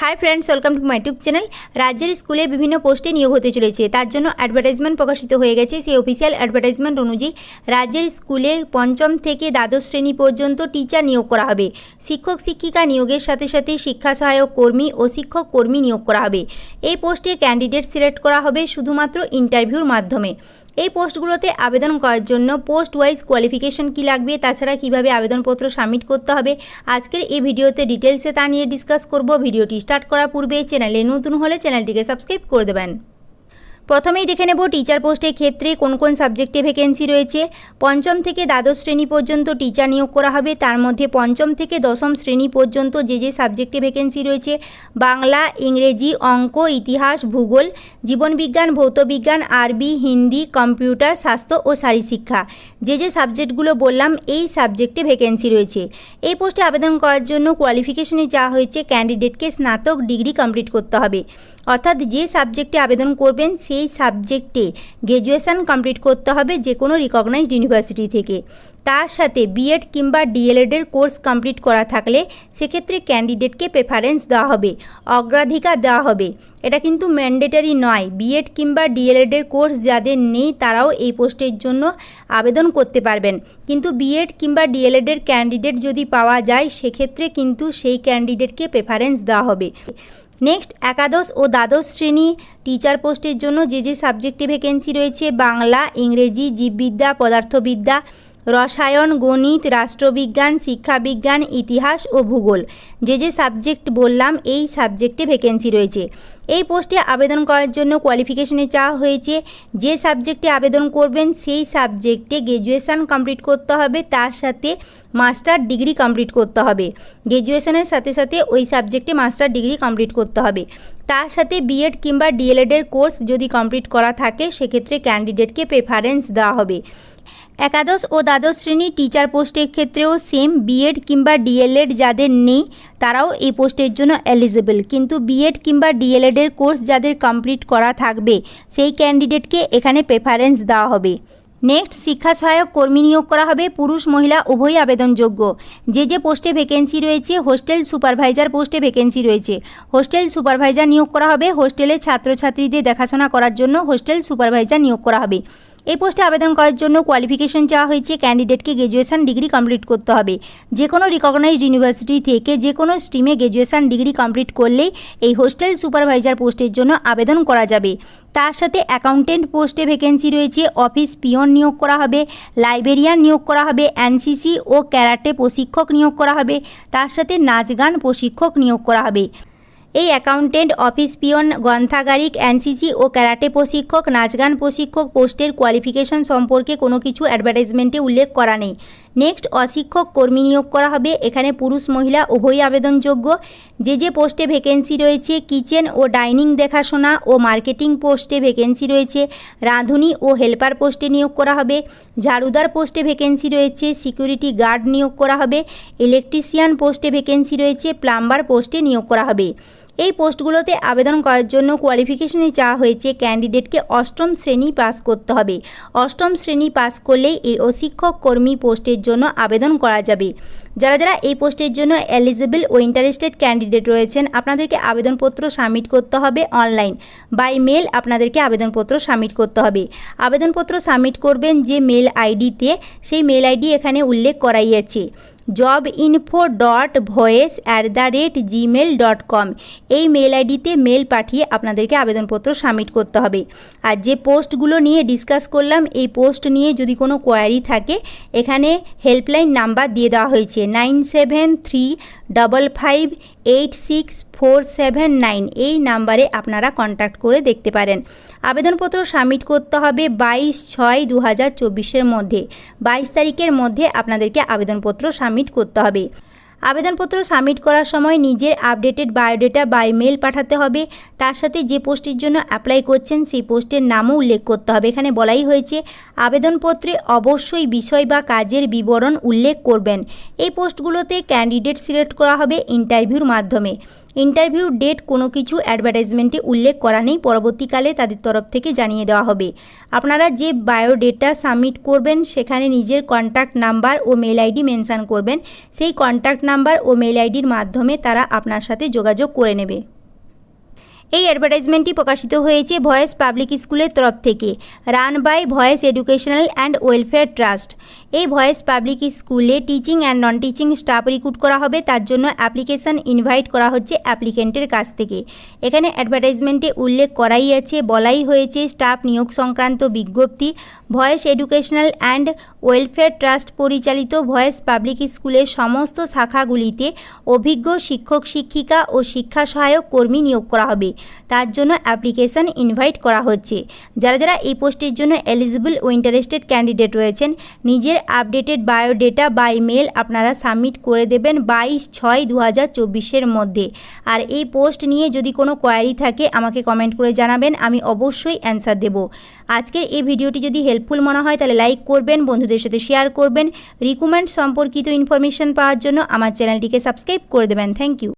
Hi friends welcome to my YouTube channel রাজ্যের স্কুলে বিভিন্ন পোস্টে নিয়োগ হতে চলেছে। তার জন্য অ্যাডভার্টাইজমেন্ট প্রকাশিত হয়ে গেছে। সেই অফিসিয়াল অ্যাডভার্টাইজমেন্ট অনুযায়ী রাজ্যের স্কুলে পঞ্চম থেকে দ্বাদশ শ্রেণি পর্যন্ত টিচার নিয়োগ করা হবে। শিক্ষক, শিক্ষিকা নিয়োগের সাথে সাথে শিক্ষা সহায়ক কর্মী ও শিক্ষক কর্মী নিয়োগ করা হবে। এই পোস্টে ক্যান্ডিডেট সিলেক্ট করা হবে শুধুমাত্র ইন্টারভিউর মাধ্যমে। এই পোস্টগুলোতে আবেদন করার জন্য পোস্ট ওয়াইজ কোয়ালিফিকেশন কী লাগবে, তাছাড়া কীভাবে আবেদনপত্র সাবমিট করতে হবে, আজকের এই ভিডিওতে ডিটেলসে তা নিয়ে ডিসকাস করব। ভিডিওটি স্টার্ট করার পূর্বে চ্যানেলে নতুন হলে চ্যানেলটিকে সাবস্ক্রাইব করে দেবেন। প্রথমেই দেখে নেব টিচার পোস্টের ক্ষেত্রে কোন কোন সাবজেক্টে ভ্যাকেন্সি রয়েছে। পঞ্চম থেকে দ্বাদশ শ্রেণি পর্যন্ত টিচার নিয়োগ করা হবে। তার মধ্যে পঞ্চম থেকে দশম শ্রেণি পর্যন্ত যে যে সাবজেক্টে ভ্যাকেন্সি রয়েছে, বাংলা, ইংরেজি, অঙ্ক, ইতিহাস, ভূগোল, জীবনবিজ্ঞান, ভৌতবিজ্ঞান, আরবি, হিন্দি, কম্পিউটার, স্বাস্থ্য ও শারীরশিক্ষা। যে যে সাবজেক্টগুলো বললাম, এই সাবজেক্টে ভ্যাকেন্সি রয়েছে। এই পোস্টে আবেদন করার জন্য কোয়ালিফিকেশনে যা হয়েছে ক্যান্ডিডেটকে স্নাতক ডিগ্রি কমপ্লিট করতে হবে। অর্থাৎ যে সাবজেক্টে আবেদন করবেন সেই সাবজেক্টে গ্র্যাজুয়েশান কমপ্লিট করতে হবে যে কোনো রিকগনাইজড ইউনিভার্সিটি থেকে। তার সাথে বিএড কিংবা ডিএলএডের কোর্স কমপ্লিট করা থাকলে সেক্ষেত্রে ক্যান্ডিডেটকে প্রেফারেন্স দেওয়া হবে, অগ্রাধিকার দেওয়া হবে। এটা কিন্তু ম্যান্ডেটারি নয়। বিএড কিংবা ডিএলএডের কোর্স যাদের নেই, তারাও এই পোস্টের জন্য আবেদন করতে পারবেন। কিন্তু বিএড কিংবা ডিএলএডের ক্যান্ডিডেট যদি পাওয়া যায়, সেক্ষেত্রে কিন্তু সেই ক্যান্ডিডেটকে প্রেফারেন্স দেওয়া হবে। নেক্সট একাদশ ও দ্বাদশ শ্রেণি টিচার পোস্টের জন্য যে যে সাবজেক্টে ভ্যাকেন্সি রয়েছে, বাংলা, ইংরেজি, জীববিদ্যা, পদার্থবিদ্যা রসায়ন, গণিত, রাষ্ট্রবিজ্ঞান, শিক্ষাবিজ্ঞান, ইতিহাস ও ভূগোল। যে যে সাবজেক্ট বললাম, এই সাবজেক্টে ভ্যাকেন্সি রয়েছে। এই পোস্টে আবেদন করার জন্য কোয়ালিফিকেশনে চাওয়া হয়েছে। যে সাবজেক্টে আবেদন করবেন, সেই সাবজেক্টে গ্র্যাজুয়েশান কমপ্লিট করতে হবে, তার সাথে মাস্টার ডিগ্রি কমপ্লিট করতে হবে। গ্র্যাজুয়েশনের সাথে সাথে ওই সাবজেক্টে মাস্টার ডিগ্রি কমপ্লিট করতে হবে। তার সাথে বিএড কিংবা ডিএলএডের কোর্স যদি কমপ্লিট করা থাকে, সেক্ষেত্রে ক্যান্ডিডেটকে প্রেফারেন্স দেওয়া হবে। একাদশ ও দ্বাদশ শ্রেণির টিচার পোস্টের ক্ষেত্রেও সেম বিএড কিংবা ডিএলএড যাদের নেই তারাও এই পোস্টের জন্য এলিজিবল কিন্তু বিএড কিংবা ডিএলএডের কোর্স যাদের কমপ্লিট করা থাকবে, সেই ক্যান্ডিডেটকে এখানে প্রেফারেন্স দেওয়া হবে। নেক্সট শিক্ষা সহায়ক কর্মী নিয়োগ করা হবে পুরুষ, মহিলা, উভয়ই আবেদনযোগ্য। যে যে পোস্টে ভ্যাকেন্সি রয়েছে হোস্টেল সুপারভাইজার পোস্টে ভ্যাকেন্সি রয়েছে। হোস্টেল সুপারভাইজার নিয়োগ করা হবে হোস্টেলে ছাত্রছাত্রীদের দেখাশোনা করার জন্য হোস্টেল সুপারভাইজার নিয়োগ করা হবে। এই পোস্টে আবেদন করার জন্য কোয়ালিফিকেশন চাওয়া হয়েছে। ক্যান্ডিডেটকে গ্র্যাজুয়েশন ডিগ্রি কমপ্লিট করতে হবে। যে কোনো রিকগনাইজড ইউনিভার্সিটি থেকে যে কোনো স্ট্রিমে গ্র্যাজুয়েশন ডিগ্রি কমপ্লিট করলেই এই হোস্টেল সুপারভাইজার পোস্টের জন্য আবেদন করা যাবে। তার সাথে অ্যাকাউন্টেন্ট পোস্টে ভ্যাকেন্সি রয়েছে। অফিস পিয়ন নিয়োগ করা হবে লাইব্রেরিয়ান নিয়োগ করা হবে এনসিসি ও ক্যারাটে প্রশিক্ষক নিয়োগ করা হবে। তার সাথে নাচ গান প্রশিক্ষক নিয়োগ করা হবে। এই অ্যাকাউন্টেন্ট, অফিস পিয়ন, গ্রন্থাগারিক, এনসিসি ও ক্যারাটে প্রশিক্ষক নাচগান প্রশিক্ষক, পোস্টের কোয়ালিফিকেশন সম্পর্কে কোনো কিছু অ্যাডভার্টাইজমেন্টে উল্লেখ করা নেই। নেক্সট, অশিক্ষক কর্মী নিয়োগ করা হবে। এখানে পুরুষ, মহিলা উভয়ই আবেদনযোগ্য। যে যে পোস্টে ভ্যাকেন্সি রয়েছে, কিচেন ও ডাইনিং দেখাশোনা ও মার্কেটিং পোস্টে ভ্যাকেন্সি রয়েছে, রাঁধুনি ও হেল্পার পোস্টে নিয়োগ করা হবে, ঝাড়ুদার পোস্টে ভ্যাকেন্সি রয়েছে, সিকিউরিটি গার্ড নিয়োগ করা হবে, ইলেকট্রিশিয়ান পোস্টে ভ্যাকেন্সি রয়েছে, প্লাম্বার পোস্টে নিয়োগ করা হবে। এই পোস্টগুলোতে আবেদন করার জন্য কোয়ালিফিকেশনে চাওয়া হয়েছে ক্যান্ডিডেটকে অষ্টম শ্রেণি পাস করতে হবে। অষ্টম শ্রেণি পাস করলেই এই অশিক্ষক কর্মী পোস্টের জন্য আবেদন করা যাবে। যারা যারা এই পোস্টের জন্য এলিজিবল ও ইন্টারেস্টেড ক্যান্ডিডেট রয়েছেন, আপনাদেরকে আবেদনপত্র সাবমিট করতে হবে অনলাইন। বাই মেল আপনাদেরকে আবেদনপত্র সাবমিট করতে হবে। আবেদনপত্র সাবমিট করবেন যে মেল আইডিতে, সেই মেল আইডি এখানে উল্লেখ করাই আছে। Job info dot voice at the rate Gmail dot com এই মেল আইডিতে মেল পাঠিয়ে আপনাদেরকে আবেদনপত্র সাবমিট করতে হবে। আর যে পোস্টগুলো নিয়ে ডিসকাস করলাম, এই পোস্ট নিয়ে যদি কোনো কোয়ারি থাকে, এখানে হেল্পলাইন নাম্বার দিয়ে দেওয়া হয়েছে। Nine seven three double five eight six four seven nine এই নাম্বারে আপনারা কন্ট্যাক্ট করে দেখতে পারেন। আবেদনপত্র সাবমিট করতে হবে বাইশ ছয় দু হাজার চব্বিশের মধ্যে। বাইশ তারিখের মধ্যে আপনাদেরকে আবেদনপত্র সাবমিট করতে হবে। আবেদনপত্র সাবমিট করার সময় নিজের আপডেটেড বায়োডেটা বাই মেল পাঠাতে হবে। তার সাথে যে পোস্টের জন্য অ্যাপ্লাই করছেন সেই পোস্টের নামও উল্লেখ করতে হবে। এখানে বলাই হয়েছে, আবেদনপত্রে অবশ্যই বিষয় বা কাজের বিবরণ উল্লেখ করবেন। এই পোস্টগুলোতে ক্যান্ডিডেট সিলেক্ট করা হবে ইন্টারভিউর মাধ্যমে। ইন্টারভিউ ডেট কোনো কিছু অ্যাডভার্টাইজমেন্টে উল্লেখ করা নেই, পরবর্তীকালে তাদের তরফ থেকে জানিয়ে দেওয়া হবে। আপনারা যে বায়োডেটা সাবমিট করবেন, সেখানে নিজের কন্ট্যাক্ট নাম্বার ও মেল আইডি মেনশান করবেন। সেই কন্ট্যাক্ট নাম্বার ও মেল আইডির মাধ্যমে তারা আপনার সাথে যোগাযোগ করে নেবে। এই অ্যাডভার্টাইজমেন্টটি প্রকাশিত হয়েছে ভয়েস পাবলিক স্কুলের তরফ থেকে run by voice educational and welfare trust এই ভয়েস পাবলিক স্কুলে teaching and non teaching staff recruit করা হবে, তার জন্য অ্যাপ্লিকেশন ইনভাইট করা হচ্ছে অ্যাপ্লিকেন্টের কাছ থেকে। এখানে অ্যাডভার্টাইজমেন্টে উল্লেখ করাই আছে, বলাই হয়েছে স্টাফ নিয়োগ সংক্রান্ত বিজ্ঞপ্তি, voice educational and welfare trust পরিচালিত ভয়েস পাবলিক স্কুলের সমস্ত শাখাগুলিতে অভিজ্ঞ শিক্ষক, শিক্ষিকা ও শিক্ষা সহায়ক কর্মী নিয়োগ করা হবে। তার জন্য অ্যাপ্লিকেশন ইনভাইট করা হচ্ছে। যারা যারা এই পোস্টের জন্য এলিজিবল ও ইন্টারেস্টেড ক্যান্ডিডেট রয়েছেন, নিজের আপডেটেড বায়োডেটা বাই মেল আপনারা সাবমিট করে দেবেন বাইশ ছয় দু হাজার চব্বিশের মধ্যে। আর এই পোস্ট নিয়ে যদি কোনো কোয়ারি থাকে, আমাকে কমেন্ট করে জানাবেন, আমি অবশ্যই অ্যান্সার দেব। আজকের এই ভিডিওটি যদি হেল্পফুল মনে হয়, তাহলে লাইক করবেন, বন্ধুদের সাথে শেয়ার করবেন। রিকমেন্ড সম্পর্কিত ইনফরমেশন পাওয়ার জন্য আমার চ্যানেলটিকে সাবস্ক্রাইব করে দেবেন। Thank you